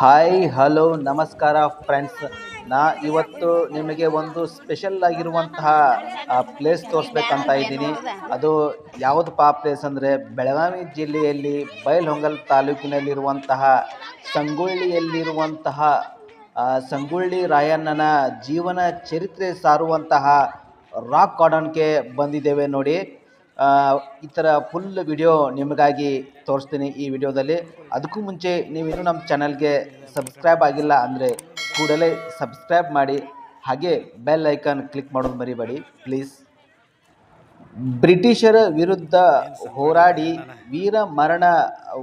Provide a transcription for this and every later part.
Hi hello ನಮಸ್ಕಾರ friends ನಾ ಇವತ್ತು ನಿಮಗೆ ಒಂದು ಸ್ಪೆಷಲ್ ಆಗಿರುವಂತಹ ಪ್ಲೇಸ್ ತೋರಿಸ್ಬೇಕಂತ ಇದ್ದೀನಿ. ಅದು ಯಾವುದಪ್ಪ ಪ್ಲೇಸ್ ಅಂದರೆ ಬೆಳಗಾವಿ ಜಿಲ್ಲೆಯಲ್ಲಿ ಬೈಲಹೊಂಗಲ ತಾಲೂಕಿನಲ್ಲಿರುವಂತಹ ಸಂಗೊಳ್ಳಿಯಲ್ಲಿರುವಂತಹ ಸಂಗೊಳ್ಳಿ ರಾಯಣ್ಣನ ಜೀವನ ಚರಿತ್ರೆ ಸಾರುವಂತಹ ರಾಕ್ ಗಾರ್ಡನ್ಗೆ ಬಂದಿದ್ದೇವೆ ನೋಡಿ. ಈ ಥರ ಫುಲ್ ವಿಡಿಯೋ ನಿಮಗಾಗಿ ತೋರಿಸ್ತೀನಿ ಈ ವಿಡಿಯೋದಲ್ಲಿ. ಅದಕ್ಕೂ ಮುಂಚೆ ನೀವು ಇನ್ನೂ ನಮ್ಮ ಚಾನಲ್ಗೆ ಸಬ್ಸ್ಕ್ರೈಬ್ ಆಗಿಲ್ಲ ಅಂದರೆ ಕೂಡಲೇ ಸಬ್ಸ್ಕ್ರೈಬ್ ಮಾಡಿ, ಹಾಗೆ ಬೆಲ್ ಐಕಾನ್ ಕ್ಲಿಕ್ ಮಾಡೋದು ಮರಿಬೇಡಿ ಪ್ಲೀಸ್ ಬ್ರಿಟಿಷರ ವಿರುದ್ಧ ಹೋರಾಡಿ ವೀರ ಮರಣ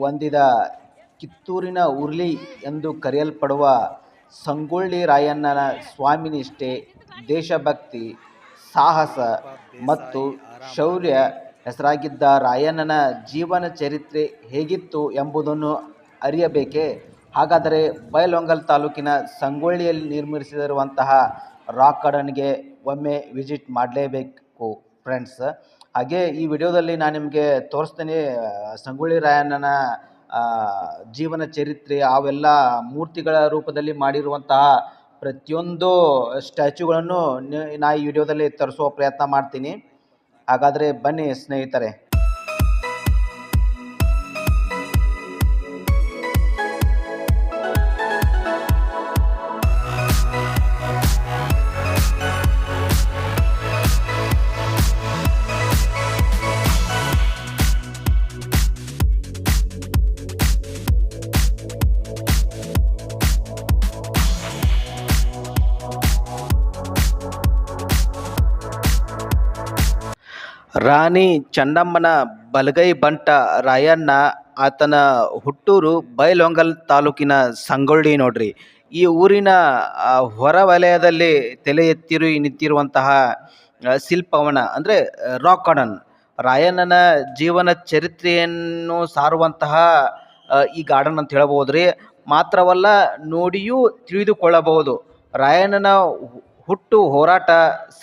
ಹೊಂದಿದ ಕಿತ್ತೂರಿನ ಉರ್ಲಿ ಎಂದು ಕರೆಯಲ್ಪಡುವ ಸಂಗೊಳ್ಳಿ ರಾಯಣ್ಣನ ಸ್ವಾಮಿನಿಷ್ಠೆ, ದೇಶಭಕ್ತಿ, ಸಾಹಸ ಮತ್ತು ಶೌರ್ಯ ಹೆಸರಾಗಿದ್ದ ರಾಯಣ್ಣನ ಜೀವನ ಚರಿತ್ರೆ ಹೇಗಿತ್ತು ಎಂಬುದನ್ನು ಅರಿಯಬೇಕೇ? ಹಾಗಾದರೆ ಬೈಲೊಂಗಲ್ ತಾಲೂಕಿನ ಸಂಗೊಳ್ಳಿಯಲ್ಲಿ ನಿರ್ಮಿಸಿರುವಂತಹ ರಾಕ್ ಗಾರ್ಡನ್ಗೆ ಒಮ್ಮೆ ವಿಸಿಟ್ ಮಾಡಲೇಬೇಕು ಫ್ರೆಂಡ್ಸ್. ಹಾಗೆ ಈ ವಿಡಿಯೋದಲ್ಲಿ ನಾನು ನಿಮಗೆ ತೋರಿಸ್ತೇನೆ ಸಂಗೊಳ್ಳಿ ರಾಯಣ್ಣನ ಜೀವನ ಚರಿತ್ರೆ, ಅವೆಲ್ಲ ಮೂರ್ತಿಗಳ ರೂಪದಲ್ಲಿ ಮಾಡಿರುವಂತಹ ಪ್ರತಿಯೊಂದು ಸ್ಟ್ಯಾಚ್ಯೂಗಳನ್ನು ನ- ಈ ವಿಡಿಯೋದಲ್ಲಿ ತರಿಸುವ ಪ್ರಯತ್ನ ಮಾಡ್ತೀನಿ. ಹಾಗಾದರೆ ಬನ್ನಿ ಸ್ನೇಹಿತರೆ. ರಾಣಿ ಚೆನ್ನಮ್ಮನ ಬಲಗೈ ಬಂಟ ರಾಯಣ್ಣ, ಆತನ ಹುಟ್ಟೂರು ಬೈಲೊಂಗಲ್ ತಾಲೂಕಿನ ಸಂಗೊಳ್ಳಿ ನೋಡ್ರಿ. ಈ ಊರಿನ ಹೊರ ಹೊರವಲಯದಲ್ಲಿ ತಲೆ ಎತ್ತಿರು, ನಿಂತಿರುವಂತಹ ಶಿಲ್ಪವನ, ಅಂದರೆ ರಾಕ್ ಗಾರ್ಡನ್ ರಾಯಣ್ಣನ ಜೀವನ ಚರಿತ್ರೆಯನ್ನು ಸಾರುವಂತಹ ಈ ಗಾರ್ಡನ್ ಅಂತ ಹೇಳ್ಬೋದು ರೀ ಮಾತ್ರವಲ್ಲ, ನೋಡಿಯೂ ತಿಳಿದುಕೊಳ್ಳಬಹುದು. ರಾಯಣ್ಣನ ಹುಟ್ಟು, ಹೋರಾಟ,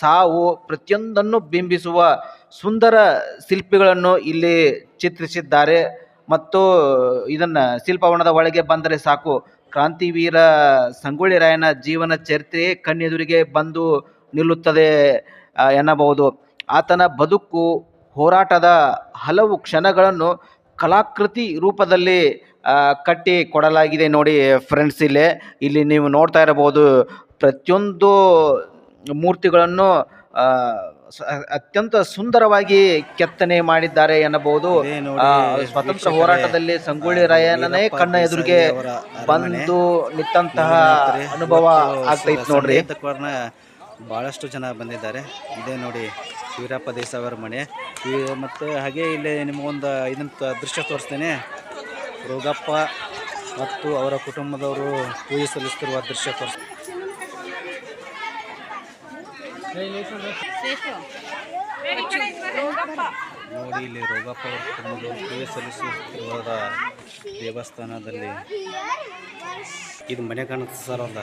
ಸಾವು ಪ್ರತಿಯೊಂದನ್ನು ಬಿಂಬಿಸುವ ಸುಂದರ ಶಿಲ್ಪಿಗಳನ್ನು ಇಲ್ಲಿ ಚಿತ್ರಿಸಿದ್ದಾರೆ. ಮತ್ತು ಇದನ್ನು ಶಿಲ್ಪವನದ ಒಳಗೆ ಬಂದರೆ ಸಾಕು. ಕ್ರಾಂತಿವೀರ ಸಂಗೊಳ್ಳಿ ರಾಯನ ಜೀವನ ಚರಿತ್ರೆ ಕಣ್ಣೆದುರಿಗೆ ಬಂದು ನಿಲ್ಲುತ್ತದೆ ಎನ್ನಬಹುದು. ಆತನ ಬದುಕು, ಹೋರಾಟದ ಹಲವು ಕ್ಷಣಗಳನ್ನು ಕಲಾಕೃತಿ ರೂಪದಲ್ಲಿ ಕಟ್ಟಿ ಕೊಡಲಾಗಿದೆ ನೋಡಿ ಫ್ರೆಂಡ್ಸ್ ಇಲ್ಲೇ. ಇಲ್ಲಿ ನೀವು ನೋಡ್ತಾ ಇರಬಹುದು ಪ್ರತಿಯೊಂದು ಮೂರ್ತಿಗಳನ್ನು ಅತ್ಯಂತ ಸುಂದರವಾಗಿ ಕೆತ್ತನೆ ಮಾಡಿದ್ದಾರೆ ಎನ್ನಬಹುದು. ಸ್ವತಂತ್ರ ಹೋರಾಟದಲ್ಲಿ ಸಂಗೊಳ್ಳಿ ವೀರಪ್ಪ ಕಣ್ಣ ಎದುರಿಗೆ ಬಂದು ನಿಂತಹ ಅನುಭವ ಆಗ್ತಾ ಆಗ್ತೈತೆ ನೋಡ್ರಿ. ಬಹಳಷ್ಟು ಜನ ಬಂದಿದ್ದಾರೆ. ಇದೇ ನೋಡಿ ವೀರಪ್ಪ ದೇಸಾವರ ಅವರ ಮನೆ. ಈ- ಮತ್ತು ಹಾಗೆ ಇಲ್ಲಿ ನಿಮಗೊಂದು ಇದನ್ನ ದೃಶ್ಯ ತೋರಿಸ್ತೇನೆ. ರೋಗಪ್ಪ ಮತ್ತು ಅವರ ಕುಟುಂಬದವರು ಪೂಜೆ ಸಲ್ಲಿಸ್ತಿರುವ ದೃಶ್ಯ ತೋರಿಸ್ ನೋಡಿ, ಇಲ್ಲಿ ರೋಗಪ್ಪ ಅವರು ಸೇವೆ ಸಲ್ಲಿಸುತ್ತಿರುವ ದೇವಸ್ಥಾನದಲ್ಲಿ ಇದು ಮನೆ ಕಾಣುತ್ತೆ ಸರ್ ಅವ್ರದ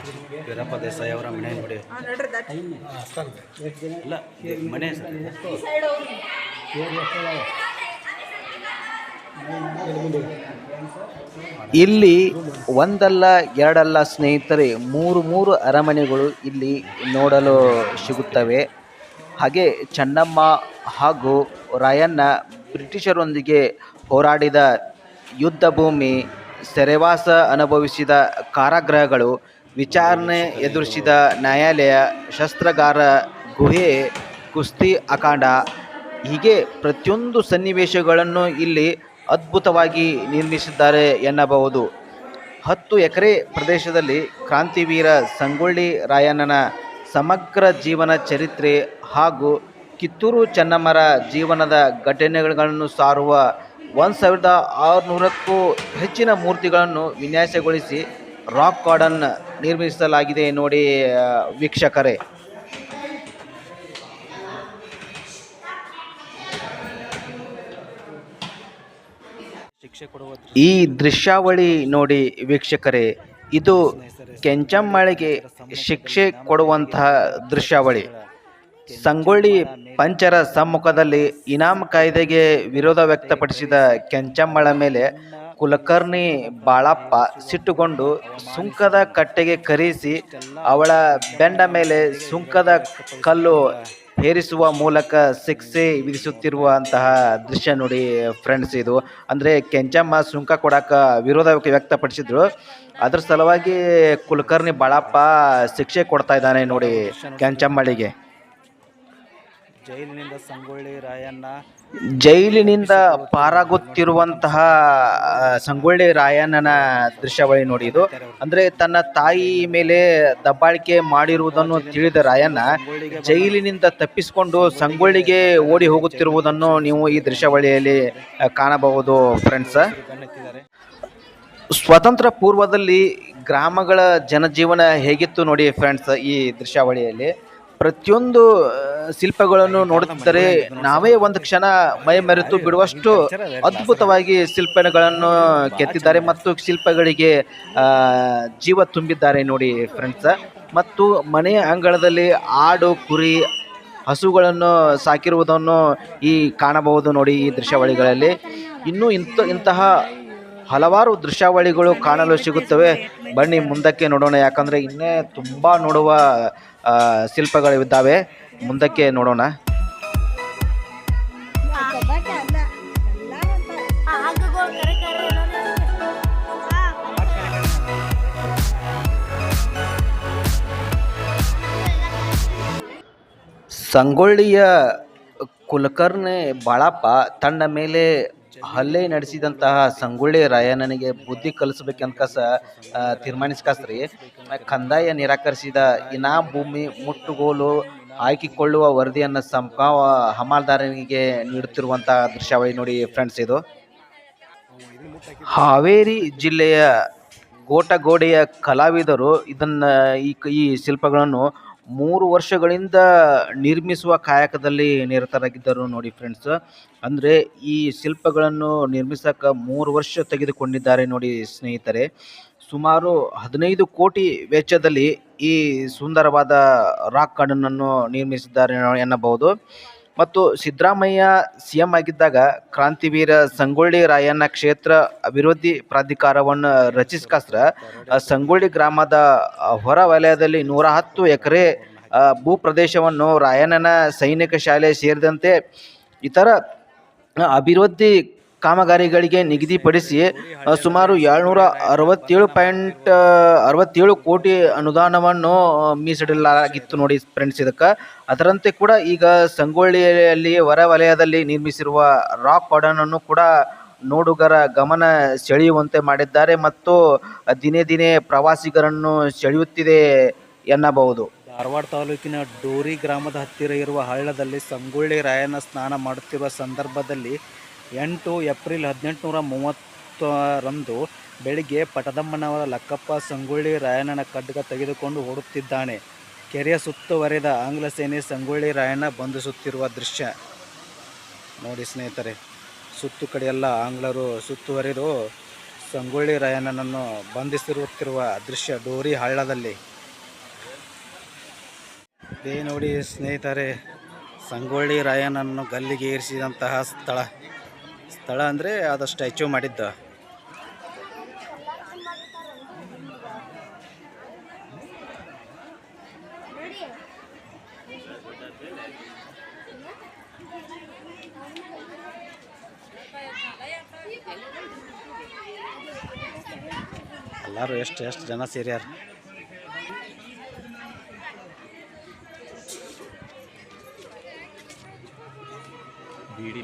ವೀರಪ್ಪ ದೇಸಾಯಿ ಅವರ ಮನೆ ನೋಡಿ. ಇಲ್ಲ ಮನೆ ಸರ್. ಇಲ್ಲಿ ಒಂದಲ್ಲ, ಎರಡಲ್ಲ ಸ್ನೇಹಿತರೆ, ಮೂರು ಮೂರು ಅರಮನೆಗಳು ಇಲ್ಲಿ ನೋಡಲು ಸಿಗುತ್ತವೆ. ಹಾಗೆ ಚೆನ್ನಮ್ಮ ಹಾಗೂ ರಾಯಣ್ಣ ಬ್ರಿಟಿಷರೊಂದಿಗೆ ಹೋರಾಡಿದ ಯುದ್ಧ ಭೂಮಿ ಸೆರೆವಾಸ ಅನುಭವಿಸಿದ ಕಾರಾಗೃಹಗಳು, ವಿಚಾರಣೆ ಎದುರಿಸಿದ ನ್ಯಾಯಾಲಯ, ಶಸ್ತ್ರಗಾರ ಗುಹೆ, ಕುಸ್ತಿ ಅಖಾಂಡ, ಹೀಗೆ ಪ್ರತಿಯೊಂದು ಸನ್ನಿವೇಶಗಳನ್ನು ಇಲ್ಲಿ ಅದ್ಭುತವಾಗಿ ನಿರ್ಮಿಸಿದ್ದಾರೆ ಎನ್ನಬಹುದು. ಹತ್ತು ಎಕರೆ ಪ್ರದೇಶದಲ್ಲಿ ಕ್ರಾಂತಿವೀರ ಸಂಗೊಳ್ಳಿ ರಾಯಣ್ಣನ ಸಮಗ್ರ ಜೀವನ ಚರಿತ್ರೆ ಹಾಗೂ ಕಿತ್ತೂರು ಚೆನ್ನಮ್ಮರ ಜೀವನದ ಘಟನೆಗಳನ್ನು ಸಾರುವ ಒಂದು ಸಾವಿರದ ಆರುನೂರಕ್ಕೂ ಹೆಚ್ಚಿನ ಮೂರ್ತಿಗಳನ್ನು ವಿನ್ಯಾಸಗೊಳಿಸಿ ರಾಕ್ ಗಾರ್ಡನ್ ನಿರ್ಮಿಸಲಾಗಿದೆ ನೋಡಿ ವೀಕ್ಷಕರೇ. ಈ ದೃಶ್ಯಾವಳಿ ನೋಡಿ ವೀಕ್ಷಕರೇ, ಇದು ಕೆಂಚಮ್ಮಳಿಗೆ ಶಿಕ್ಷೆ ಕೊಡುವಂತಹ ದೃಶ್ಯಾವಳಿ. ಸಂಗೊಳ್ಳಿ ಪಂಚರ ಸಮ್ಮುಖದಲ್ಲಿ ಇನಾಮ್ ಕಾಯ್ದೆಗೆ ವಿರೋಧ ವ್ಯಕ್ತಪಡಿಸಿದ ಕೆಂಚಮ್ಮಳ ಮೇಲೆ ಕುಲಕರ್ಣಿ ಬಾಳಪ್ಪ ಸಿಟ್ಟುಗೊಂಡು ಸುಂಕದ ಕಟ್ಟೆಗೆ ಕರೆಸಿ ಅವಳ ಬೆಂಡ ಮೇಲೆ ಸುಂಕದ ಕಲ್ಲು ಹೇರಿಸುವ ಮೂಲಕ ಶಿಕ್ಷೆ ವಿಧಿಸುತ್ತಿರುವಂತಹ ದೃಶ್ಯ ನೋಡಿ ಫ್ರೆಂಡ್ಸ್ ಇದು. ಅಂದರೆ ಕೆಂಚಮ್ಮ ಸುಂಕ ಕೊಡಕ್ಕೆ ವಿರೋಧ ವ್ಯಕ್ತಪಡಿಸಿದ್ರು. ಅದ್ರ ಸಲುವಾಗಿ ಕುಲಕರ್ಣಿ ಬಾಳಪ್ಪ ಶಿಕ್ಷೆ ಕೊಡ್ತಾ ಇದ್ದಾನೆ ನೋಡಿ ಕೆಂಚಮ್ಮಳಿಗೆ. ಜೈಲಿನಿಂದ ಸಂಗೊಳ್ಳಿ ರಾಯಣ್ಣ. ಜೈಲಿನಿಂದ ಪಾರಾಗುತ್ತಿರುವಂತಹ ಸಂಗೊಳ್ಳಿ ರಾಯಣ್ಣನ ದೃಶ್ಯಾವಳಿ ನೋಡಿ ಇದು. ಅಂದ್ರೆ ತನ್ನ ತಾಯಿ ಮೇಲೆ ದಬ್ಬಾಳಿಕೆ ಮಾಡಿರುವುದನ್ನು ತಿಳಿದ ರಾಯಣ್ಣ, ಜೈಲಿನಿಂದ ತಪ್ಪಿಸಿಕೊಂಡು ಸಂಗೊಳ್ಳಿಗೆ ಓಡಿ ಹೋಗುತ್ತಿರುವುದನ್ನು ನೀವು ಈ ದೃಶ್ಯಾವಳಿಯಲ್ಲಿ ಕಾಣಬಹುದು ಫ್ರೆಂಡ್ಸ್ ಸ್ವತಂತ್ರ ಪೂರ್ವದಲ್ಲಿ ಗ್ರಾಮಗಳ ಜನಜೀವನ ಹೇಗಿತ್ತು ನೋಡಿ ಫ್ರೆಂಡ್ಸ್ ಈ ದೃಶ್ಯಾವಳಿಯಲ್ಲಿ ಪ್ರತಿಯೊಂದು ಶಿಲ್ಪಗಳನ್ನು ನೋಡುತ್ತಿದ್ದರೆ ನಾವೇ ಒಂದು ಕ್ಷಣ ಮೈ ಮರೆತು ಬಿಡುವಷ್ಟು ಅದ್ಭುತವಾಗಿ ಶಿಲ್ಪಗಳನ್ನು ಕೆತ್ತಿದ್ದಾರೆ ಮತ್ತು ಶಿಲ್ಪಗಳಿಗೆ ಜೀವ ತುಂಬಿದ್ದಾರೆ ನೋಡಿ ಫ್ರೆಂಡ್ಸ್ ಮತ್ತು ಮನೆಯ ಅಂಗಳದಲ್ಲಿ ಆಡು ಕುರಿ ಹಸುಗಳನ್ನು ಸಾಕಿರುವುದನ್ನು ಈ ಕಾಣಬಹುದು ನೋಡಿ ಈ ದೃಶ್ಯಾವಳಿಗಳಲ್ಲಿ. ಇನ್ನೂ ಇಂಥ ಇಂತಹ ಹಲವಾರು ದೃಶ್ಯಾವಳಿಗಳು ಕಾಣಲು ಸಿಗುತ್ತವೆ. ಬನ್ನಿ ಮುಂದಕ್ಕೆ ನೋಡೋಣ. ಯಾಕಂದರೆ ಇನ್ನೇ ತುಂಬ ನೋಡುವ ಶಿಲ್ಪಗಳಿದ್ದಾವೆ. ಮುಂದಕ್ಕೆ ನೋಡೋಣ. ಸಂಗೊಳ್ಳಿಯ ಕುಲಕರ್ಣಿ ಬಾಳಪ್ಪ ತನ್ನ ಮೇಲೆ ಹಲ್ಲೆ ನಡೆಸಿದಂತಹ ಸಂಗೊಳ್ಳಿ ರಾಯಣ್ಣನಿಗೆ ಬುದ್ಧಿ ಕಲಿಸ್ಬೇಕಂತ ಸ ಆ, ತೀರ್ಮಾನಿಸ್ಕಾಸ್ರಿ ಕಂದಾಯ ನಿರಾಕರಿಸಿದ ಇನಾಮ್ ಭೂಮಿ ಮುಟ್ಟುಗೋಲು ಹಾಕಿಕೊಳ್ಳುವ ವರದಿಯನ್ನು ಸಂಪ ಹಮಾಲ್ದಾರನಿಗೆ ನೀಡುತ್ತಿರುವಂತಹ ದೃಶ್ಯಾವಳಿ ನೋಡಿ ಫ್ರೆಂಡ್ಸ್ ಇದು. ಹಾವೇರಿ ಜಿಲ್ಲೆಯ ಗೋಟಗೋಡೆಯ ಕಲಾವಿದರು ಇದನ್ನು ಈ ಈ ಶಿಲ್ಪಗಳನ್ನು ಮೂರು ವರ್ಷಗಳಿಂದ ನಿರ್ಮಿಸುವ ಕಾಯಕದಲ್ಲಿ ನಿರತರಾಗಿದ್ದರು ನೋಡಿ ಫ್ರೆಂಡ್ಸ್ ಅಂದರೆ ಈ ಶಿಲ್ಪಗಳನ್ನು ನಿರ್ಮಿಸಕ್ಕೆ ಮೂರು ವರ್ಷ ತೆಗೆದುಕೊಂಡಿದ್ದಾರೆ ನೋಡಿ ಸ್ನೇಹಿತರೆ. ಸುಮಾರು ಹದಿನೈದು ಕೋಟಿ ವೆಚ್ಚದಲ್ಲಿ ಈ ಸುಂದರವಾದ ರಾಕ್ ಗಾರ್ಡನನ್ನು ನಿರ್ಮಿಸಿದ್ದಾರೆ ಎನ್ನಬಹುದು. ಮತ್ತು ಸಿದ್ದರಾಮಯ್ಯ ಸಿಎಂ ಆಗಿದ್ದಾಗ ಕ್ರಾಂತಿವೀರ ಸಂಗೊಳ್ಳಿ ರಾಯಣ್ಣ ಕ್ಷೇತ್ರ ಅಭಿವೃದ್ಧಿ ಪ್ರಾಧಿಕಾರವನ್ನು ರಚಿಸ್ಕಾಸ್ತ್ರ ಸಂಗೊಳ್ಳಿ ಗ್ರಾಮದ ಹೊರ ವಲಯದಲ್ಲಿ ನೂರ ಹತ್ತು ಎಕರೆ ಭೂ ಪ್ರದೇಶವನ್ನು ರಾಯಣ್ಣನ ಸೈನಿಕ ಶಾಲೆ ಸೇರಿದಂತೆ ಇತರ ಅಭಿವೃದ್ಧಿ ಕಾಮಗಾರಿಗಳಿಗೆ ನಿಗದಿಪಡಿಸಿ ಸುಮಾರು ಏಳ್ನೂರ ಅರವತ್ತೇಳು ಪಾಯಿಂಟ್ ಅರವತ್ತೇಳು ಕೋಟಿ ಅನುದಾನವನ್ನು ಮೀಸಲಿಡಲಾಗಿತ್ತು ನೋಡಿ ಫ್ರೆಂಡ್ಸ್ ಇದಕ್ಕೆ. ಅದರಂತೆ ಕೂಡ ಈಗ ಸಂಗೊಳ್ಳಿಯಲ್ಲಿ ಹೊರ ವಲಯದಲ್ಲಿ ನಿರ್ಮಿಸಿರುವ ರಾಕ್ ಗಾರ್ಡನನ್ನು ಕೂಡ ನೋಡುಗರ ಗಮನ ಸೆಳೆಯುವಂತೆ ಮಾಡಿದ್ದಾರೆ ಮತ್ತು ದಿನೇ ದಿನೇ ಪ್ರವಾಸಿಗರನ್ನು ಸೆಳೆಯುತ್ತಿದೆ ಎನ್ನಬಹುದು. ಧಾರವಾಡ ತಾಲೂಕಿನ ಡೋರಿ ಗ್ರಾಮದ ಹತ್ತಿರ ಇರುವ ಹಳ್ಳದಲ್ಲಿ ಸಂಗೊಳ್ಳಿ ರಾಯನ ಸ್ನಾನ ಮಾಡುತ್ತಿರುವ ಸಂದರ್ಭದಲ್ಲಿ ಎಂಟು ಏಪ್ರಿಲ್ ಹದಿನೆಂಟುನೂರ ಮೂವತ್ತರಂದು ಬೆಳಿಗ್ಗೆ ಪಟದಮ್ಮನವರ ಲಕ್ಕಪ್ಪ ಸಂಗೊಳ್ಳಿ ರಾಯಣ್ಣನ ಖಡ್ಗ ತೆಗೆದುಕೊಂಡು ಓಡುತ್ತಿದ್ದಾನೆ. ಕೆರೆಯ ಸುತ್ತುವರೆದ ಆಂಗ್ಲ ಸೇನೆ ಸಂಗೊಳ್ಳಿ ರಾಯಣ್ಣ ಬಂಧಿಸುತ್ತಿರುವ ದೃಶ್ಯ. ನೋಡಿ ಸ್ನೇಹಿತರೆ, ಸುತ್ತು ಕಡೆಯೆಲ್ಲ ಆಂಗ್ಲರು ಸುತ್ತುವರೆದು ಸಂಗೊಳ್ಳಿ ರಾಯಣ್ಣನನ್ನು ಬಂಧಿಸಿರುತ್ತಿರುವ ದೃಶ್ಯ ಡೋರಿ ಹಳ್ಳದಲ್ಲಿ. ನೋಡಿ ಸ್ನೇಹಿತರೆ, ಸಂಗೊಳ್ಳಿ ರಾಯಣ್ಣನನ್ನು ಗಲ್ಲಿಗೆ ಏರಿಸಿದಂತಹ ಸ್ಥಳ. ಸ್ಥಳ ಅಂದರೆ ಅದು ಸ್ಟ್ಯಾಚ್ಯೂ ಮಾಡಿದ್ದ. ಎಲ್ಲರೂ ಎಷ್ಟು ಎಷ್ಟು ಜನ ಸೇರ್ಯಾರ? ಬಿಡಿ.